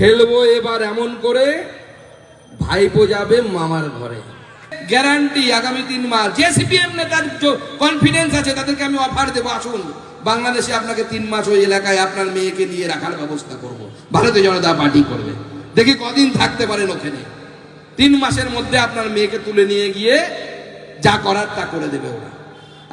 খেলব এবার এমন করে ভাইপো যাবে মামার ঘরে। গ্যারান্টি আগামী তিন মাস। যে সিপিএম নেতার কনফিডেন্স আছে, তাদেরকে আমি অফার দেবো, আসুন। বাংলাদেশে আপনাকে তিন মাস ওই এলাকায় আপনার মেয়েকে নিয়ে রাখার ব্যবস্থা করব। ভারতীয় জনতা পার্টি করবে। দেখি কদিন থাকতে পারেন ওখানে। তিন মাসের মধ্যে আপনার মেয়েকে তুলে নিয়ে গিয়ে যা করার তা করে দেবে ওরা।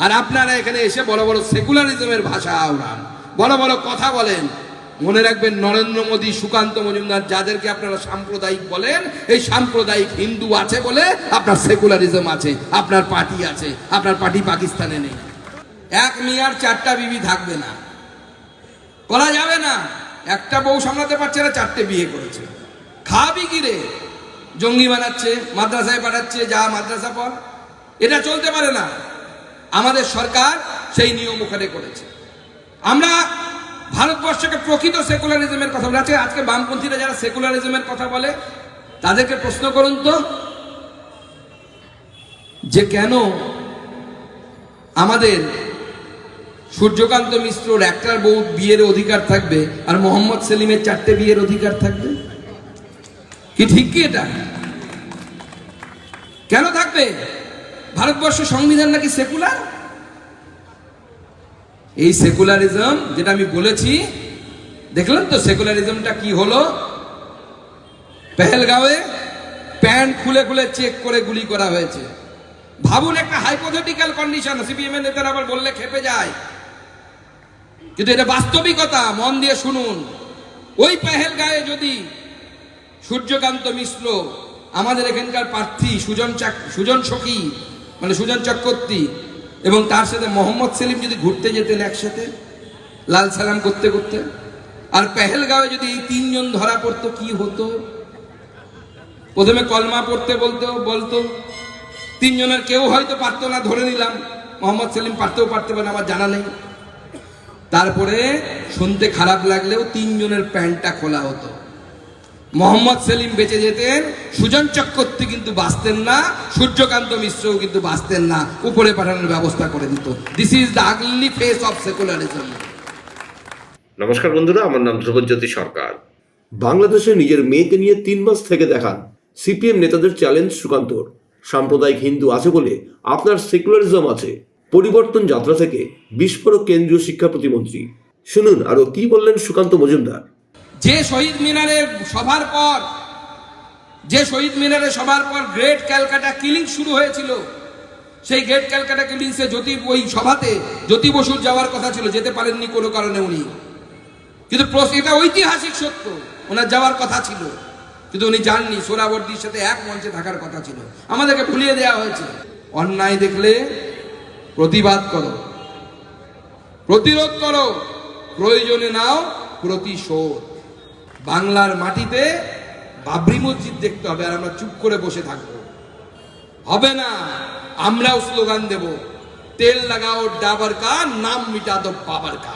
আর আপনারা এখানে এসে বড় বড় সেকুলারিজমের ভাষা ওড়ান বড় বড় কথা বলেন। মনে রাখবেন নরেন্দ্র মোদী, সুকান্ত মজুমদার যাদেরকে আপনারা সাম্প্রদায়িক বলেন, এই সাম্প্রদায়িক হিন্দু আছে বলে আপনার সেকুলারিজম আছে, আপনার পার্টি আছে, আপনার পার্টি পাকিস্তানে নেই। এক মেয়ার চারটা বিবি থাকবে না। করা যাবে না। একটা বউ সামলাতে পারছে না, চারটে বিয়ে করেছে। খাবি কি রে? জঙ্গি বানাচ্ছে, মাদ্রাসায় পাঠাচ্ছে, যা মাদ্রাসা পর এটা চলতে পারে না। আমাদের সরকার সেই নিয়ম ওখানে করেছে। আমরা ভারতবর্ষকে প্রকৃত সেকুলারিজমের কথা বলে। আজকে আজকে বামপন্থীরা যারা সেকুলারিজমের কথা বলে, তাদেরকে প্রশ্ন করুন তো, যে কেন আমাদের সূর্যকান্ত মিশ্রর একটার বউ বিয়ের অধিকার থাকবে আর মোহাম্মদ সেলিমের চারটে বিয়ের অধিকার থাকবে? কি ঠিক কি এটা? কেন থাকবে? ভারতবর্ষ সংবিধান নাকি সেকুলার? এই সেকুলারিজম যেটা আমি বলেছি, দেখলেন তো সেকুলারিজমটা কি হলো? পেহেলগাঁওয়ে প্যান্ট খুলে খুলে চেক করে গুলি করা হয়েছে। ভাবুন একটা হাইপোথেটিক্যাল কন্ডিশন সিপিএম এর নেতারা আবার বললে খেপে যায়। কিন্তু এটা বাস্তবিকতা, মন দিয়ে শুনুন। ওই পেহেলগাঁয়ে যদি সূর্যকান্ত মিশ্র, আমাদের এখানকার প্রার্থী সুজন চাক সুজন সখী মানে সুজন চক্রবর্তী এবং তার সাথে মোহাম্মদ সেলিম যদি ঘুরতে যেতেন একসাথে, লাল সালাম করতে করতে। আর পেহেলগাঁওয়ে যদি এই তিনজন ধরা পড়তো, কি হতো? প্রথমে কলমা পড়তে বলতো বলতো, তিনজনের কেউ হয়তো পারতো না, ধরে নিলাম। মোহাম্মদ সেলিম পারতেও পারতে পারে আমার জানা নেই। তারপরে শুনতে খারাপ লাগলেও তিনজনের প্যান্টটা খোলা হতো। মোহাম্মদ সেলিম বেঁচে যেতেন সুজন চক্রবর্তী কিন্তু বাঁচতেন না সূর্যকান্ত মিশ্রও কিন্তু বাঁচতেন না। উপরে পাঠানোর ব্যবস্থা করে দিত। This is the ugly face of secularism নমস্কার বন্ধুরা আমার নাম ধ্রুবজ্যোতি সরকার। বাংলাদেশে নিজের মেয়েকে নিয়ে তিন মাস থেকে দেখান সিপিএম নেতাদের চ্যালেঞ্জ সুকান্তর। সাম্প্রদায়িক হিন্দু আছে বলে আপনার সেকুলারিজম আছে। পরিবর্তন যাত্রা থেকে বিস্ফোরক কেন্দ্রীয় শিক্ষা প্রতিমন্ত্রী। শুনুন আরও কি বললেন সুকান্ত মজুমদার? যে শহীদ মিনারে সভার পর, যে শহীদ মিনারে সভার পর গ্রেট ক্যালকাটা কিলিং শুরু হয়েছিল, সেই গ্রেট ক্যালকাটা কিলিংসে জ্যোতি, ওই সভাতে জ্যোতি বসুর যাওয়ার কথা ছিল, যেতে পারেননি কোনো কারণে উনি। কিন্তু এটা ঐতিহাসিক সত্য, ওনার যাওয়ার কথা ছিল। কিন্তু উনি যাননি, সোরাবর্দির সাথে এক মঞ্চে থাকার কথা ছিল। আমাদেরকে ভুলিয়ে দেওয়া হয়েছে। অন্যায় দেখলে প্রতিবাদ করো। প্রতিরোধ করো। প্রয়োজনে নাও প্রতিশোধ। বাংলার মাটিতে বাবরি মসজিদ দেখতে হবে আর আমরা চুপ করে বসে থাকব। হবে না, আমরাও স্লোগান দেব, তেল লাগাও, ডাবার কা নাম মিটা দো বাবার কা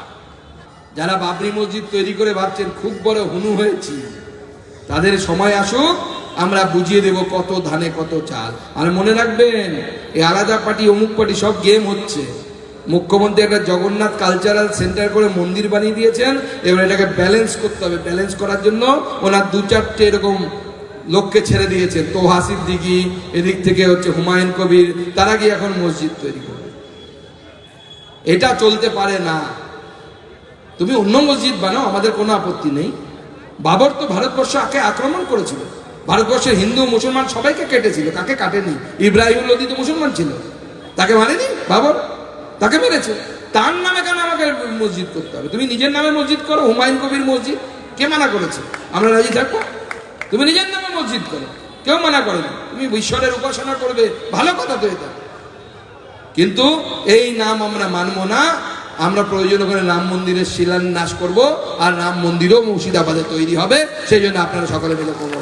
যারা বাবরি মসজিদ তৈরি করে ভাবছেন, খুব বড় হুনু হয়েছি। তাদের সময় আসুক, আমরা বুঝিয়ে দেব কত ধানে কত চাল। আর মনে রাখবেন, এই আলাদা পার্টি, অমুক পার্টি সব গেম হচ্ছে। মুখ্যমন্ত্রী একটা জগন্নাথ কালচারাল সেন্টার করে মন্দির বানিয়ে দিয়েছেন, এবার এটাকে ব্যালেন্স করতে হবে। ব্যালেন্স করার জন্য ওনার দু চারটে এরকম লোককে ছেড়ে দিয়েছেন। তোহা সিদ্দিকি এদিক থেকে হচ্ছে হুমায়ুন কবির, তারা গিয়ে এখন মসজিদ তৈরি করবে। এটা চলতে পারে না। তুমি অন্য মসজিদ বানাও, আমাদের কোনো আপত্তি নেই। বাবর তো ভারতবর্ষ আকে আক্রমণ করেছিল। ভারতবর্ষের হিন্দু, মুসলমান সবাইকে কেটেছিল, কাকে কাটেনি? ইব্রাহিম লোদি তো মুসলমান ছিল। তাকে মারেনি বাবর? তাকে মেরেছে। তার নামে কেন আমাকে মসজিদ করতে হবে? তুমি নিজের নামে মসজিদ করো, হুমায়ুন কবির মসজিদ। কে মানা করেছে? আমরা রাজি থাকব? তুমি নিজের নামে মসজিদ করো। কেউ মানা করে না তুমি ঈশ্বরের উপাসনা করবে, ভালো কথা তো এটা। কিন্তু এই নাম আমরা মানব না। আমরা প্রয়োজন করে রাম মন্দিরের শিলান্যাস করব, আর রাম মন্দিরও মুর্শিদাবাদে তৈরি হবে। সেই জন্য আপনারা সকলে মিলে করব